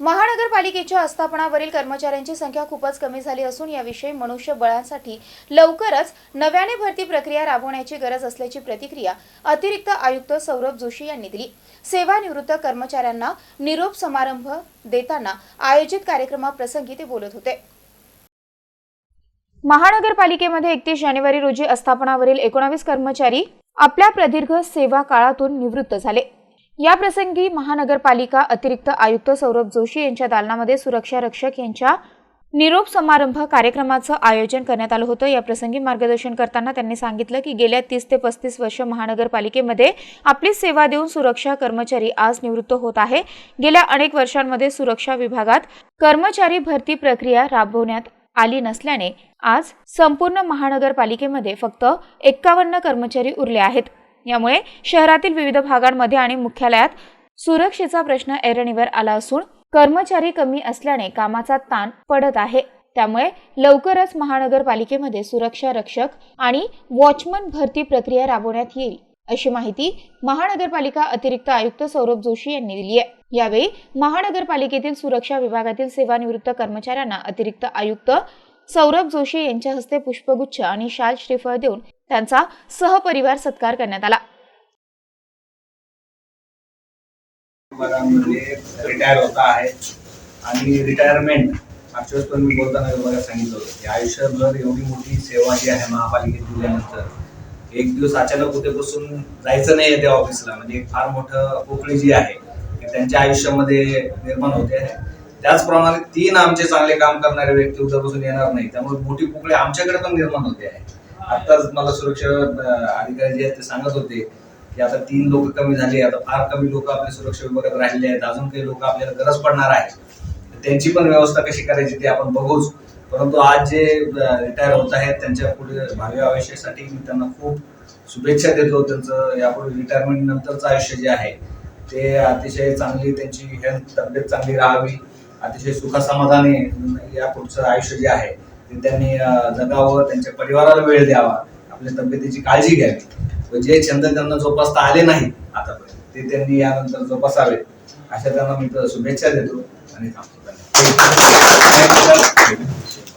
महानगरपालिकेच्या आस्थापनावरील कर्मचाऱ्यांची संख्या खूपच कमी झाली असून याविषयी मनुष्यबळांसाठी लवकरच नव्याने भरती प्रक्रिया राबवण्याची गरज असल्याची प्रतिक्रिया अतिरिक्त आयुक्त सौरभ जोशी यांनी दिली. सेवानिवृत्त कर्मचाऱ्यांना निरोप समारंभ देताना आयोजित कार्यक्रमाप्रसंगी ते बोलत होते. महानगरपालिकेमध्ये एकतीस जानेवारी रोजी आस्थापनावरील एकोणावीस कर्मचारी आपल्या प्रदीर्घ सेवा काळातून निवृत्त झाले. या प्रसंगी महानगरपालिका अतिरिक्त आयुक्त सौरभ जोशी यांच्या दालनामध्ये सुरक्षा रक्षक यांच्या निरोप समारंभ कार्यक्रमाचं आयोजन करण्यात आलं होतं. या प्रसंगी मार्गदर्शन करताना त्यांनी सांगितलं की गेल्या तीस ते पस्तीस वर्ष महानगरपालिकेमध्ये आपली सेवा देऊन सुरक्षा कर्मचारी आज निवृत्त होत आहे. गेल्या अनेक वर्षांमध्ये सुरक्षा विभागात कर्मचारी भरती प्रक्रिया राबवण्यात आली नसल्याने आज संपूर्ण महानगरपालिकेमध्ये फक्त एक्कावन्न कर्मचारी उरले आहेत. यामुळे शहरातील विविध भागांमध्ये आणि मुख्यालयात सुरक्षेचा प्रश्न ऐरणीवर आला असून कर्मचारी कमी असल्याने कामाचा ताण पडत आहे. त्यामुळे लवकरच महानगरपालिकेमध्ये सुरक्षा रक्षक आणि वॉचमन भरती प्रक्रिया राबवण्यात येईल अशी माहिती महानगरपालिका अतिरिक्त आयुक्त सौरभ जोशी यांनी दिली आहे. यावेळी महानगरपालिकेतील सुरक्षा विभागातील सेवानिवृत्त कर्मचाऱ्यांना अतिरिक्त आयुक्त सौरभ जोशी यांच्या हस्ते पुष्पगुच्छ आणि शाल श्रीफळ देऊन त्यांचा सहपरिवार सत्कार करण्यात आला. रिटायर होता आहे. आणि रिटायरमेंट मागच्या वेळेस पण मी बोलताना विभागात सांगितलं होतं की आयुष्यभर एवढी मोठी सेवा जी आहे महापालिकेत दिल्यानंतर एक दिवस अचानक कुठे बसून जायचं नाही त्या ऑफिसला. म्हणजे एक फार मोठं पोकळी जी आहे ती त्यांच्या आयुष्यामध्ये निर्माण होते. आहे त्याचप्रमाणे तीन आमचे चांगले काम करणारे व्यक्ती उद्यापासून येणार नाही त्यामुळे मोठी पोकळी आमच्याकडे पण निर्माण होते आहे. आताच मला सुरक्षा अधिकारी जे आहेत ते सांगत होते की आता तीन लोक कमी झाले आता फार कमी लोक आपल्या सुरक्षा विभागात राहिले आहेत अजून काही लोक आपल्याला गरज पडणार आहे त्यांची पण व्यवस्था कशी करायची ते आपण बघूच. परंतु आज जे रिटायर होत आहेत त्यांच्या पुढे भावी आयुष्यासाठी मी त्यांना खूप शुभेच्छा देतो. त्यांचं यापुढे रिटायरमेंट नंतरचं आयुष्य जे आहे ते अतिशय चांगली त्यांची हेल्थ तब्येत चांगली राहावी अतिशय सुखसमाधाने या पुढचं आयुष्य जे आहे ते त्यांनी जगावं त्यांच्या परिवाराला वेळ द्यावा. आपल्या तब्येतीची काळजी घ्यावी. व जे छंद त्यांना जोपासता आले नाही आतापर्यंत ते त्यांनी यानंतर जोपासावे. अशा त्यांना मी शुभेच्छा देतो आणि थांबतो.